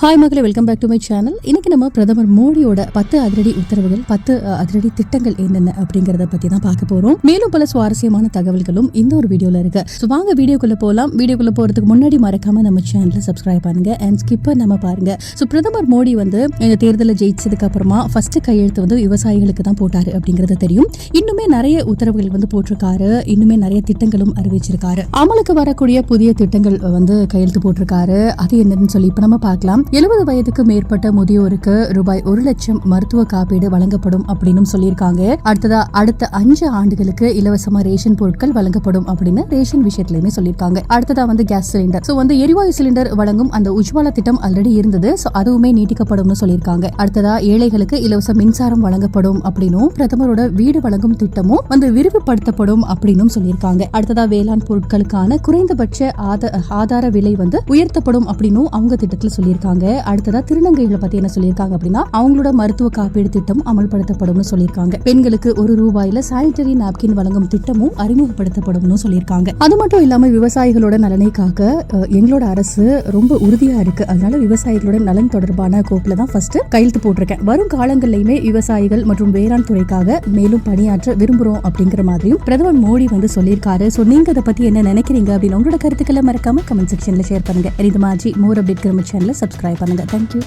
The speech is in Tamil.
ஹாய் மக்களே welcome back to my channel இன்னைக்கு நம்ம பிரதமர் மோடியோட பத்து அதிரடி உத்தரவுகள் பத்து அதிரடி திட்டங்கள் என்னென்ன அப்படிங்கறத பத்தி தான் பார்க்க போறோம். மேலும் பல சுவாரஸ்யமான தகவல்களும் இந்த ஒரு வீடியோல இருக்கு. ஸோ வாங்க வீடியோக்குள்ள போகலாம் வீடியோக்குள்ள போறதுக்கு முன்னாடி மறக்காம நம்ம சேனலை சப்ஸ்கிரைப் பண்ணுங்க அண்ட் ஸ்கிப்பர் நம்ம பாருங்க. ஸோ பிரதமர் மோடி வந்து இந்த தேர்தலில் ஜெயிச்சதுக்கு அப்புறமா ஃபர்ஸ்ட் கையெழுத்து வந்து விவசாயிகளுக்கு தான் போட்டாரு அப்படிங்கறது தெரியும். இன்னுமே நிறைய உத்தரவுகள் வந்து போட்டிருக்காரு. இன்னுமே நிறைய திட்டங்களும் அறிவிச்சிருக்காரு. அமலுக்கு வரக்கூடிய புதிய திட்டங்கள் வந்து கையெழுத்து போட்டிருக்காரு. அது என்னன்னு சொல்லி இப்ப நம்ம பார்க்கலாம். எழுபது வயதுக்கு மேற்பட்ட முதியோருக்கு ரூபாய் ஒரு லட்சம் மருத்துவ காப்பீடு வழங்கப்படும் அப்படின்னு சொல்லியிருக்காங்க. அடுத்ததா அடுத்த அஞ்சு ஆண்டுகளுக்கு இலவசமா ரேஷன் பொருட்கள் வழங்கப்படும் அப்படின்னு ரேஷன் விஷயத்திலயுமே சொல்லியிருக்காங்க. அடுத்ததா வந்து கேஸ் சிலிண்டர். சோ வந்து எரிவாயு சிலிண்டர் வழங்கும் அந்த உஜ்வாலா திட்டம் ஆல்ரெடி இருந்தது. சோ அதுவுமே நீட்டிக்கப்படும்னு சொல்லியிருக்காங்க. அடுத்ததா ஏழைகளுக்கு இலவச மின்சாரம் வழங்கப்படும் அப்படின்னும் பிரதமரோட வீடு வழங்கும் திட்டமும் வந்து விரிவுபடுத்தப்படும் அப்படின்னும் சொல்லியிருக்காங்க. அடுத்ததா வேளாண் பொருட்களுக்கான குறைந்தபட்ச ஆதார விலை வந்து உயர்த்தப்படும் அப்படின்னும் அவங்க திட்டத்துல சொல்லியிருக்காங்க. அடுத்ததா திருநங்கைகளை பத்தி என்ன சொல்லியிருக்காங்க அப்படின்னா அவங்களோட மருத்துவ காப்பீடு திட்டம் அமல்படுத்தப்படும்னு சொல்லியிருக்காங்க. பெண்களுக்கு ஒரு ரூபாயில சானிட்டரி நாப்கின் வழங்கும் திட்டமும் அறிமுகப்படுத்தப்படும்னு சொல்லியிருக்காங்க. அது மட்டும் இல்லாம விவசாயிகளோட நலனை காக்க எங்களோட அரசு ரொம்ப உறுதியா இருக்கு. அதனால விவசாயிகளோட நலன் தொடர்பான கோப்புல தான் ஃபர்ஸ்ட் கையெழுத்து போட்டிருக்கேன். வரும் காலங்களிலுமே விவசாயிகள் மற்றும் வேளாண் துறைக்காக மேலும் பணியாற்ற விரும்புறோம் அப்படிங்கிற மாதிரியும் பிரதமர் மோடி வந்து சொல்லியிருக்காரு. சோ நீங்க அதை பத்தி என்ன நினைக்கிறீங்க அப்படின்னு உங்களோட கருத்துக்களை மறக்காம கமெண்ட் செக்ஷன்ல ஷேர் பண்ணுங்க. இது மாதிரி மோர் அப்டேட் கிரம சேனல சப்ஸ்கிரைப் பண்ணுங்க தேங்க்யூ